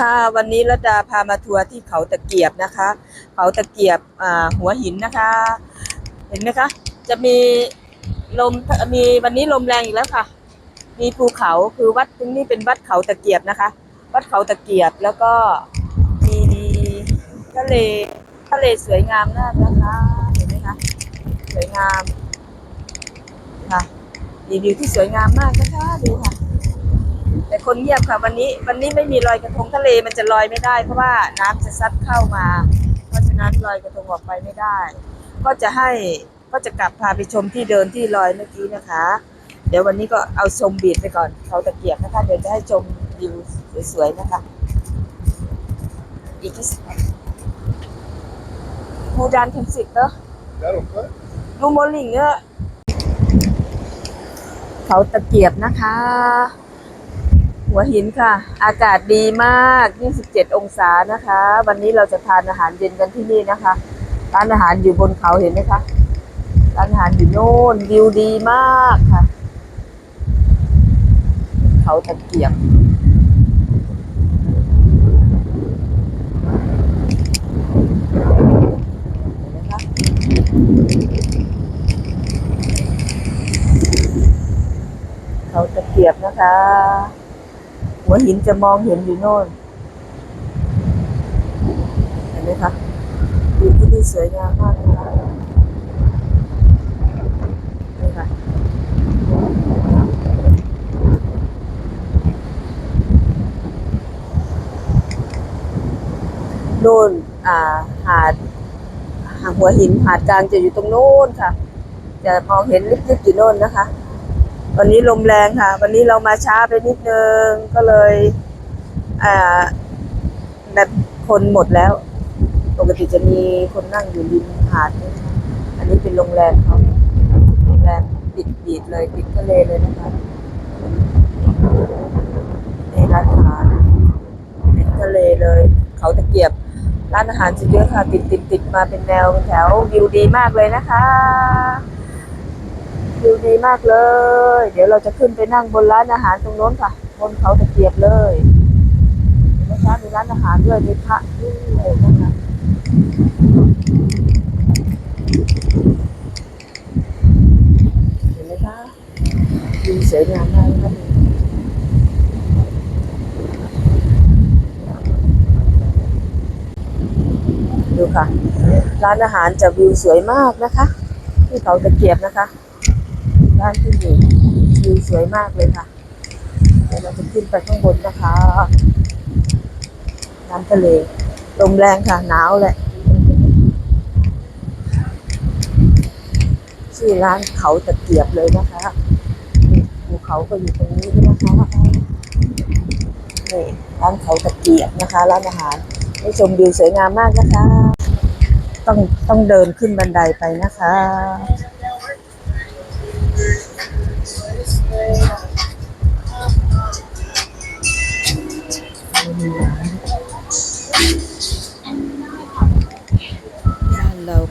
ค่ะวันนี้ระดาพามาทัวร์ที่เขาตะเกียบนะคะ เขาตะเกียบหัวหินนะคะ เห็นไหมคะ จะมีลมมีวันนี้ลมแรงอีกแล้วค่ะ มีภูเขาคือวัดตรงนี้เป็นวัดเขาตะเกียบนะคะ วัดเขาตะเกียบแล้วก็มีทะเลทะเลสวยงามมากนะคะ เห็นไหมคะสวยงามค่ะมีวิวที่สวยงามมากนะคะดูค่ะ แต่คนเงียบค่ะวันนี้วันนี้ไม่มีลอยกระทงทะเลมันจะลอยไม่ได้ เพราะว่าน้ำจะซัดเข้ามา เพราะฉะนั้นลอยกระทงออกไปไม่ได้ ก็จะให้ก็จะกลับพาไปชมที่เดินที่ลอยเมื่อกี้นะคะ เดี๋ยววันนี้ก็เอาชมบีดไปก่อนเขาตะเกียบนะคะเดี๋ยวจะให้ชมวิวสวยๆนะคะอีกที่สิบมูดานทันสิกเนอะ Där uppe? ลูโมลิงเนอะเขาตะเกียบนะคะ หัวหินค่ะ อากาศดีมาก 27 องศานะคะ วันนี้เราจะทานอาหารเย็นกันที่นี่นะคะ ร้านอาหารอยู่บนเขาเห็นไหมคะ ร้านอาหารอยู่โน่นวิวดีมากค่ะ เขาตะเกียบเห็นไหมคะเขาตะเกียบนะคะ หัวหินจะมองเห็นอยู่โน่นเห็นไหมคะวิวที่นี่สวยงามมากนะคะนี่ค่ะโน่นอ่าหาดหาหัวหินหาดกลางจะอยู่ตรงโน้นค่ะ จะมองเห็นลิบๆอยู่โน่นนะคะ วันนี้ลมแรงค่ะ วันนี้เรามาช้าไปนิดนึง ก็เลยอ่าแบบคนหมดแล้ว ปกติจะมีคนนั่งอยู่ริมหาดนี่นะคะอันนี้เป็นโรงแรมเขาโรงแรมติดบีดเลยติดทะเลเลยนะคะในร้านอาหารติดทะเลเลย เขาตะเกียบร้านอาหารจะเยอะค่ะ ติดติดติดมาเป็นแนวเป็นแถววิวดีมากเลยนะคะ วิวดีมากเลย เดี๋ยวเราจะขึ้นไปนั่งบนร้านอาหารตรงโน้นค่ะ บนเขาตะเกียบเลยเห็นไหมคะมีร้านอาหารด้วยมีพระด้วยนะคะเห็นไหมคะวิวสวยงามมากนะคะดูค่ะ ร้านอาหารจะวิวสวยมากนะคะ ที่เขาตะเกียบนะคะ ร้านที่อยู่วิวสวยมากเลยค่ะ เดี๋ยวเราจะขึ้นไปข้างบนนะคะน้ำทะเลลมแรงค่ะหนาวแหละชื่อร้านเขาตะเกียบเลยนะคะภูเขาก็อยู่ตรงนี้ด้วยนะคะนี่ร้านเขาตะเกียบนะคะร้านอาหารให้ชมวิวสวยงามมากนะคะ ต้องต้องเดินขึ้นบันไดไปนะคะ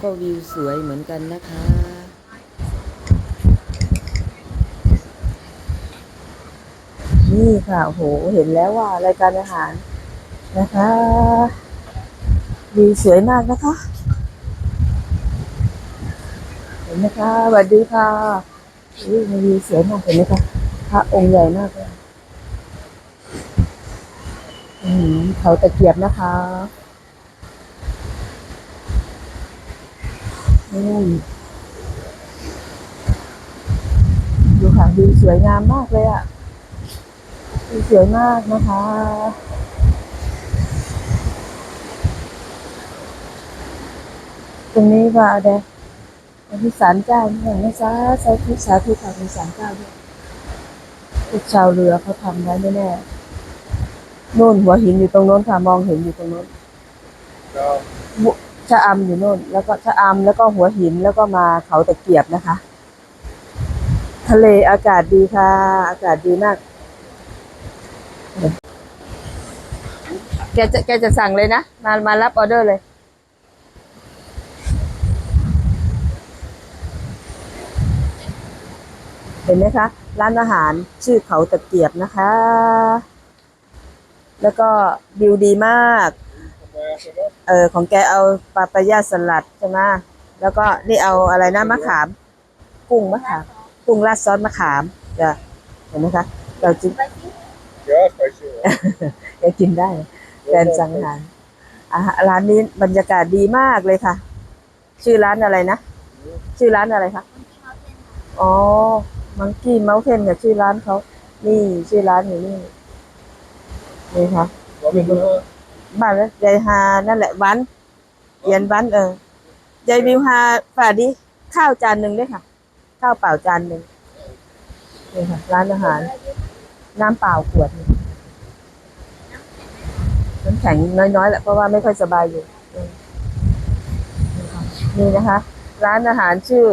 ก็วิวสวยเหมือนกันนะคะ นี่ค่ะโหเห็นแล้วว่ารายการอาหารนะคะวิวสวยมากนะคะ เห็นไหมคะสวัสดีค่ะวิวสวยมากเห็นไหมคะพระองค์ใหญ่มากเลยอืมเขาตะเกียบนะคะอืม ดูค่ะวิวสวยงามมากเลยอะวิวสวยมากนะคะ ตรงนี้ว่าเดะมีศาลเจ้าเนี่ยนะจ๊ะสาธุสาธุค่ะมีศาลเจ้าด้วยพวกชาวเรือเขาทำไว้แน่ๆโน่นหัวหินอยู่ตรงโน้นค่ะ มองเห็นอยู่ตรงโน้น Ja, บุ ชะอำอยู่โน่น แล้วก็ชะอำแล้วก็หัวหินแล้วก็มาเขาตะเกียบนะคะ ทะเลอากาศดีค่ะ อากาศดีมาก แกจะแกจะสั่งเลยนะ มามารับออเดอร์เลยเห็นไหมคะ ร้านอาหารชื่อเขาตะเกียบนะคะ แล้วก็วิวดีมาก เออของแกเอาปาปายาสลัดใช่ไหมแล้วก็นี่เอาอะไรนะมะขาม กุ้งมะขามกุ้งราดซอสมะขามจะเห็นไหมคะเราจิ Yeah, spicy. แกกินได้แฟนสั่งอาหารอาหารร้านนี้บรรยากาศดีมากเลยค่ะ ชื่อร้านอะไรนะ ชื่อร้านอะไรคะอ๋อมังกี้เมลเทนกับชื่อร้านเขานี่ชื่อร้านอยู่นี่นี่ค่ะ Wat is er? บ้านแล้วยายฮานั่นแหละวันเยียนวันเออยายวิวฮาฝ่าดีข้าวจานหนึ่งด้วยค่ะ ข้าวเปล่าจานหนึ่งนี่ค่ะ ร้านอาหาร น้ำเปล่าขวดนึ่งน้ำแข็งน้อยๆแหละเพราะว่าไม่ค่อยสบายอยู่นี่นะคะ ร้านอาหารชื่อ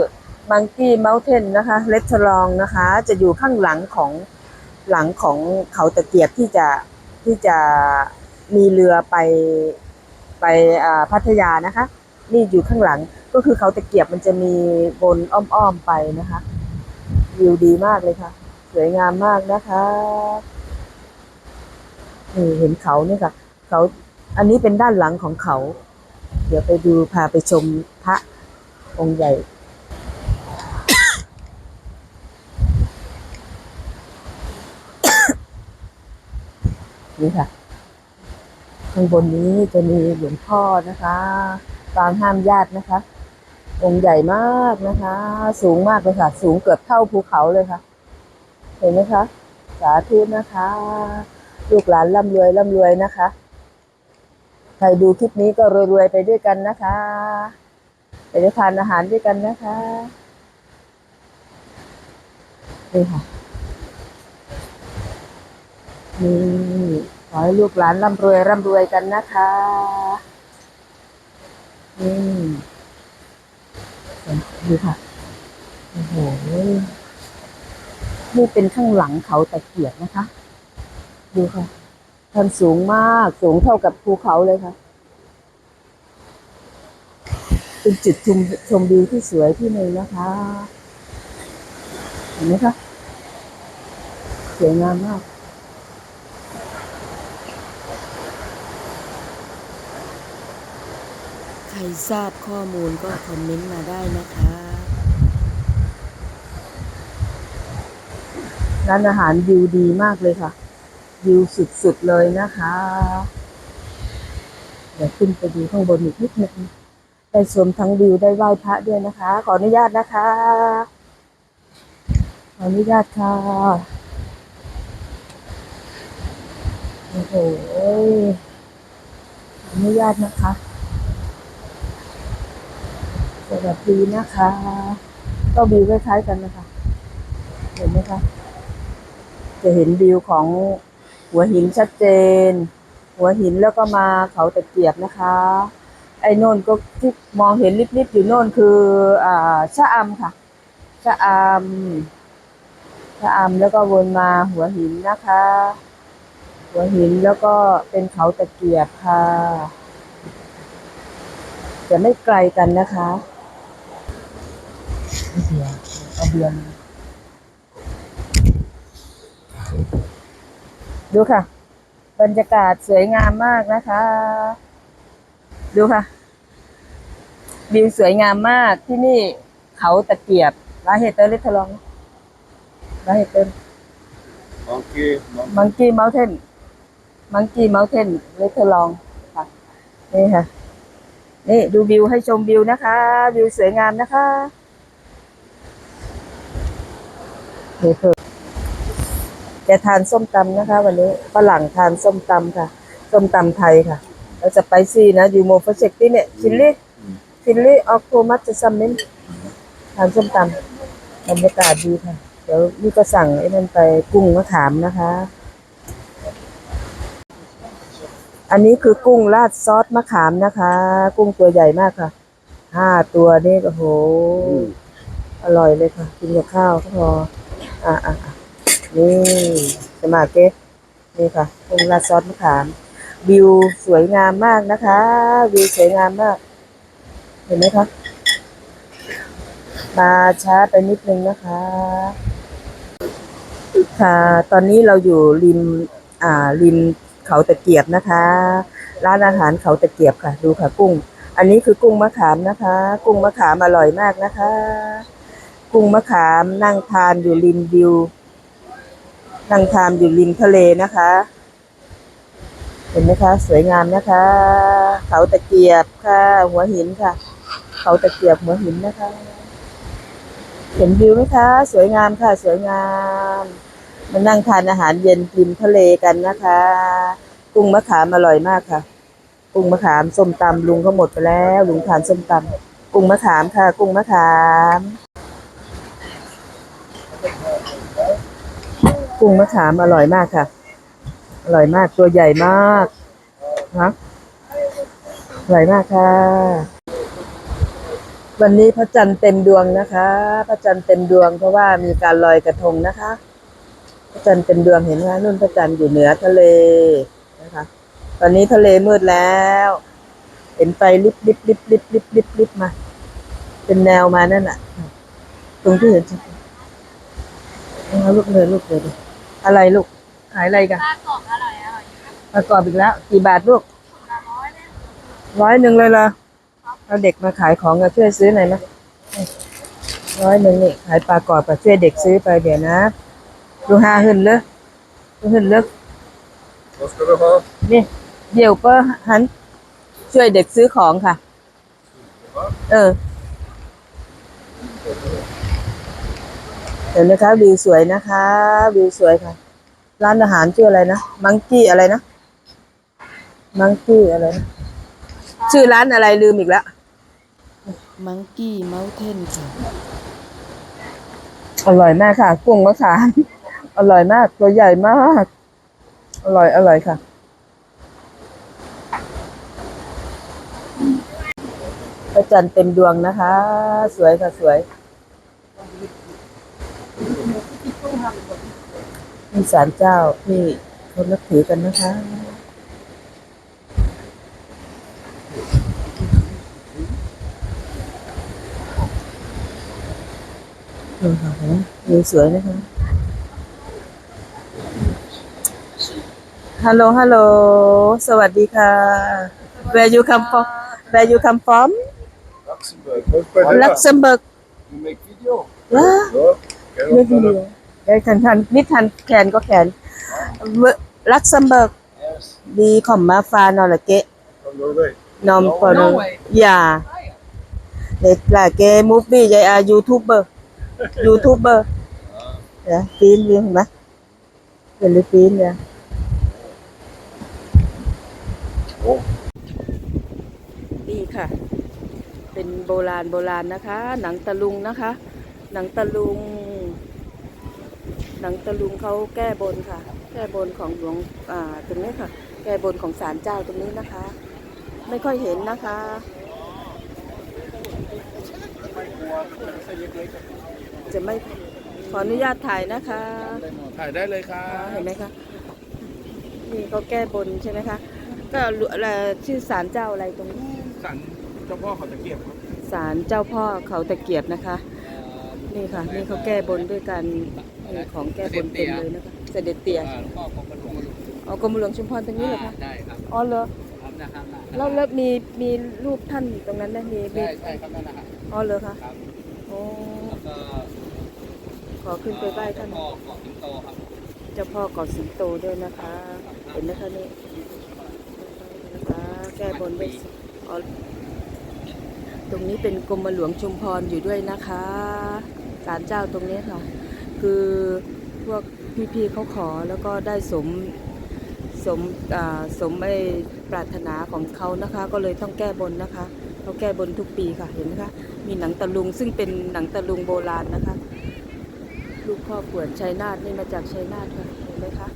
Monkey Mountain นะคะเลส a ลองนะคะ จะอยู่ข้างหลังของหลังของเขาตะเกียบที่จะที่จะ มีเรือไปไปอ่าพัทยานะคะ นี่อยู่ข้างหลังก็คือเขาตะเกียบมันจะมีบนอ้อมๆไปนะคะวิวดีมากเลยค่ะ สวยงามมากนะคะนี่เห็นเขาเนี่ยค่ะ เขาอันนี้เป็นด้านหลังของเขา เดี๋ยวไปดูพาไปชมพระองค์ใหญ่นี่ค่ะ ข้างบนนี้จะมีหลวงพ่อนะคะปางห้ามญาตินะคะ องค์ใหญ่มากนะคะ สูงมากเลยค่ะ สูงเกือบเท่าภูเขาเลยค่ะ เห็นไหมคะ สาธุนะคะ ลูกหลานร่ำรวยร่ำรวยนะคะ ใครดูคลิปนี้ก็รวยๆไปด้วยกันนะคะไปได้ทานอาหารด้วยกันนะคะนี่ค่ะนี่ อให้ลูกหลานร่ำรวยร่ำรวยกันนะคะนี่ดูค่ะ โอ้โห นี่เป็นข้างหลังเขาตะเกียบนะคะ ดูค่ะท่านสูงมาก สูงเท่ากับภูเขาเลยค่ะ เป็นจุดชมชมวิวที่สวยที่หนึ่งนะคะ เห็นไหมคะ สวยงามมาก ใค รทราบข้อมูลก็คอมเมนต์มาได้นะคะ ร้านอาหารวิวดีมากเลยค่ะวิวสุดๆเลยนะคะ เดี๋ยวขึ้นไปดูข้างบนอีกนิดนึงได้ชมทั้งวิวได้ไหว้พระด้วยนะคะ ขออนุญาตนะคะ ขออนุญาตค่ะ โอ้โห ขออนุญาตนะคะ สวัสดีนะคะ ก็วิวคล้ายๆกันนะคะ เห็นไหมคะ จะเห็นวิวของหัวหินชัดเจน หัวหินแล้วก็มาเขาตะเกียบนะคะ ไอ้นนก็ที่มองเห็นลิบๆอยู่โน่นคือ อ่าชะอำค่ะชะอำชะอำแล้วก็วนมาหัวหินนะคะ หัวหินแล้วก็เป็นเขาตะเกียบค่ะจะไม่ไกลกันนะคะ เบียร์เอาเบียร์มาดูค่ะ บรรยากาศสวยงามมากนะคะ ดูค่ะ วิวสวยงามมากที่นี่เขาตะเกียบร้านเฮเตอร์ลิทลองร้านเฮเตอร์ Monkey, monkey. มังกี้เมลเทนมังกี้เมลเทนเลเทอร์ลองค่ะ นี่ค่ะ นี่ดูวิวให้ชมวิวนะคะ วิวสวยงามนะคะ เฮ้ยเพิ่มจะทานส้มตำนะคะ วันนี้ฝรั่งทานส้มตำค่ะ ส้มตำไทยค่ะเราจะไปซี่นะยูโมโฟเชกที่เนี่ยชิลลี่ชิลลี่ออกโทมัสจะซัมมินทานส้มตำบรรยากาศดีค่ะ เดี๋ยวนี่ก็สั่งไอ้นั่นไปกุ้งมะขามนะคะ อันนี้คือกุ้งราดซอสมะขามนะคะ กุ้งตัวใหญ่มากค่ะห้าตัวนี่โอ้โห อร่อยเลยค่ะ กินกับข้าวก็พอ อะอะอะนี่สมาเกตนี่ค่ะกุ้งราซอสมะขาม วิวสวยงามมากนะคะ วิวสวยงามมาก เห็นไหมคะ มาช้าไปนิดนึงนะคะ ค่ะ ตอนนี้เราอยู่ริม อ่า ริมเขาตะเกียบนะคะ ร้านอาหารเขาตะเกียบค่ะ ดูค่ะกุ้ง อันนี้คือกุ้งมะขามนะคะ กุ้งมะขามอร่อยมากนะคะ กุ้งมะขามนั่งทานอยู่ริมวิว นั่งทานอยู่ริมทะเลนะคะ เห็นไหมคะ สวยงามนะคะ เขาตะเกียบค่ะ หัวหินค่ะ เขาตะเกียบหัวหินนะคะ เห็นวิวไหมคะ สวยงามค่ะ สวยงามมานั่งทานอาหารเย็นริมทะเลกันนะคะ กุ้งมะขามอร่อยมากค่ะ กุ้งมะขามส้มตำลุงก็หมดไปแล้ว ลุงทานส้มตำกุ้งมะขามค่ะ กุ้งมะขาม กุ้งมะขามอร่อยมากค่ะ อร่อยมากตัวใหญ่มากนะอร่อยมากค่ะ วันนี้พระจันทร์เต็มดวงนะคะ พระจันทร์เต็มดวงเพราะว่ามีการลอยกระทงนะคะ พระจันทร์เต็มดวงเห็นไหมนุ่นพระจันทร์อยู่เหนือทะเลนะคะ ตอนนี้ทะเลมืดแล้ว เห็นไฟลิบลิบลิบลิบลิบลิบลิบมา เป็นแนวมานั่นน่ะตรงที่เห็นชัดเอาลูกเลยลูกเลยดิ อะไรลูกขายอะไรกันปลากรอบอร่อยอร่อยประกอบอีกแล้ว กี่บาทลูกละร้อยเนี่ยร้อยหนึ่งเลยเหรอเอาเด็กมาขายของกันช่วยซื้อหน่อยไหมร้อยหนึ่งนี่ขายปลากรอบกับช่วยเด็กซื้อไปเดี๋ยวนะดูห้าหึนเลยดูหึนเลย Wat skal du ha? นี่เดี๋ยวก็หันช่วยเด็กซื้อของค่ะ เออ เห็นไหมคะวิวสวยนะคะวิวสวยค่ะ ร้านอาหารชื่ออะไรนะมังกี้อะไรนะมังกี้อะไรนะชื่อร้านอะไรลืมอีกแล้วมังกี้เมลเทนค่ะอร่อยมากค่ะ กุ้งมะขามอร่อยมาก ตัวใหญ่มาก อร่อยอร่อยค่ะพระจันทร์เต็มดวงนะคะ สวยค่ะสวย นี่ศาลเจ้าที่เขานับถือกันนะคะนี่ค่ะเห็นไหมวิวสวยนะคะ ฮัลโหล ฮัลโหล สวัสดีค่ะ Where you come from Where you come from Luxemburg. Wat ben je? Luxembourg You make video? ว้า Ja. Kijk ไม่ wat ดี verder. ได้ทันทันนิดทันแขนก็แขนลักเซมเบิร์ก Yes. ดีขอมมาฟานอละเกะ Van Noorwegen. นอมปอนอย่าเด็กละเกมูฟวี่ยายอายูทูบเบอร์ยูทูบเบอร์เดี๋ยวฟีนเห็นไหมเป็นลิฟีนเนี่ย Oh. นี่ค่ะ เป็นโบราณโบราณนะคะ หนังตะลุงนะคะ หนังตะลุง หนังตะลุงเขาแก้บนค่ะ แก้บนของหลวงอ่าตรงนี้ค่ะ แก้บนของศาลเจ้าตรงนี้นะคะ ไม่ค่อยเห็นนะคะจะไม่ขออนุญาตถ่ายนะคะ ถ่ายได้เลยครัอ่าบเห็นไหมคะนี่เขาแก้บนใช่ไหมคะก็อะไรชื่อศาลเจ้าอะไรตรงนี้สันเจ้าพ่อเขาตะเกียบครับศาลเจ้าพ่อเขาตะเกียบนะคะ นี่ค่ะ นี่เขาแก้บนด้วยการมี ของแก้บนเต็มเลยนะคะ เสด็จเตี่ยหลวงพ่อของกระหลวงอ๋อกรมหลวงชุมพรตรงนี้เหรอคะได้ครับอ๋อเหรอครับนะครับแล้วแล้วมีมีรูปท่านตรงนั้นไหมมีมีใช่ใช่ครับนั่นนะครับอ๋อเหรอคะครับโอ้แล้วก็ขอขึ้นไปไหว้ท่านพ่อของสิงโตครับเจ้าพ่อเกาะสิงโตด้วยนะคะ เห็นไหมคะนี่นะคะแก้บนด้วยอ๋อตรงนี้เป็นกรมหลวงชุมพรอยู่ด้วยนะคะศาลเจ้าตรงนี้ค่ะ คือพวกพี่ๆเขาขอแล้วก็ได้สมสมสมไอปรารถนาของเขานะคะ ก็เลยต้องแก้บนนะคะเขาแก้บนทุกปีค่ะเห็นไหมคะมีหนังตะลุงซึ่งเป็นหนังตะลุงโบราณนะคะ ลูกพ่อปวดชัยนาทนี่มาจากชัยนาทค่ะเห็นไหมคะ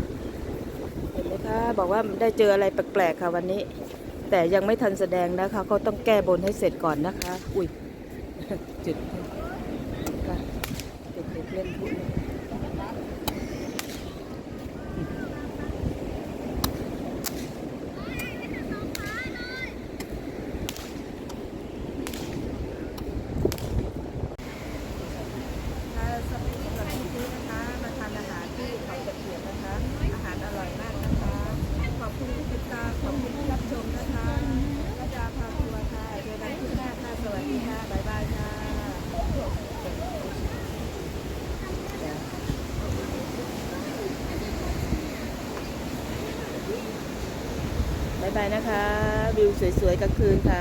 เห็นไหมคะบอกว่าได้เจออะไรแปลกๆค่ะวันนี้ แต่ยังไม่ทันแสดงนะคะก็ต้องแก้บนให้เสร็จก่อนนะคะ อุ้ยจุดเด็กเล่นพลุค่ะสวัสดีสำหรับพี่ๆนะคะ มาทานอาหารที่เขาตะเกียบนะคะ อาหารอร่อยมากนะคะ ขอบคุณ บ๊ายบาย นะคะ วิวสวยๆกลางคืนค่ะ